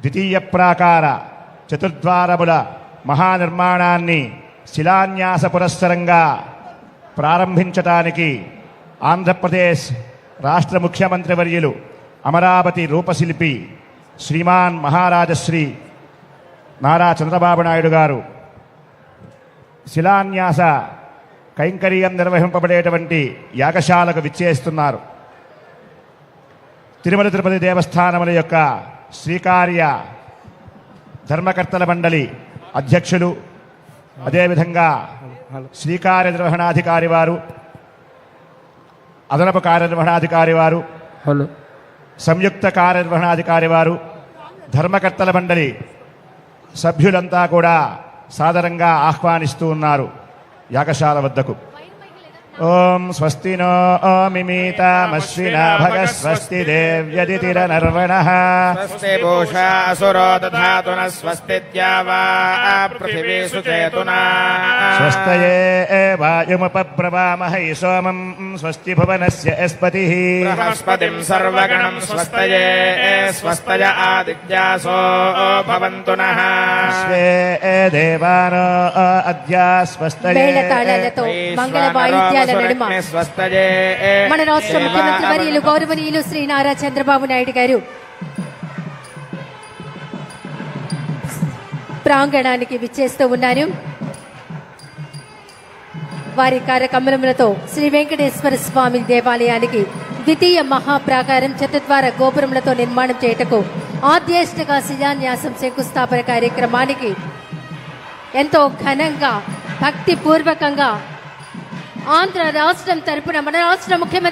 ద్వితీయ ప్రాకార చతుర్ద్వారముల మహానిర్మాణాన్ని శిలాన్యాస పురస్సరంగా ప్రారంభించటానికి ఆంధ్రప్రదేశ్ రాష్ట్ర ముఖ్యమంత్రి వర్యులు అమరావతి రూపశిల్పి శ్రీమాన్ మహారాజశ్రీ నారా చంద్రబాబు నాయుడు గారు. శిలాన్యాస కైంకర్యం నిర్వహింపబడేటువంటి యాగశాలకు విచ్చేస్తున్నారు. తిరుమల తిరుపతి దేవస్థానముల యొక్క శ్రీకార్య ధర్మకర్తల మండలి అధ్యక్షులు. అదేవిధంగా శ్రీకార్య నిర్వహణాధికారి వారు అదనపు కార్యనిర్వహణాధికారి వారు హలో. సంయుక్త కార్యనిర్వహణాధికారి వారు ధర్మకర్తల మండలి సభ్యులంతా కూడా సాదరంగా ఆహ్వానిస్తూ ఉన్నారు యాగశాల వద్దకు. ఓం స్వస్తి నో మిమీతామశ్వినా భగ స్వస్తి దేవ్యదితిరనర్వణ స్వస్తి భూషా అసురో దధాతు న స్వస్తిత్యా వా పృథివీషు చేతునా స్వస్తయే వాయుముపబ్రవామహై సోమం స్వస్తి భువనస్య యస్పతి. బృహస్పతిం సర్వగణం స్వస్తయే స్వస్తయ ఆదిత్యాసో భవంతు నః. స్వే దేవానో అద్య స్వస్తయే మన రాష్ట్ర ముఖ్యమంత్రి వర్యులు గౌరవనీయులు శ్రీ నారా చంద్రబాబు నాయుడు గారు. ప్రాంగణానికి విచ్చేస్తూ ఉన్నారు వారి కార్యక్రమములతో శ్రీ వెంకటేశ్వర స్వామి దేవాలయానికి ద్వితీయ మహాప్రాకారం చతుద్వార గోపురములతో నిర్మాణం చేయుటకు ఆద్యేష్టగా శిలాన్యాసం శంకుస్థాపన కార్యక్రమానికి ఎంతో ఘనంగా భక్తి పూర్వకంగా ఆంధ్ర రాష్ట్రం తరపున మన రాష్ట్ర ముఖ్యమంత్రి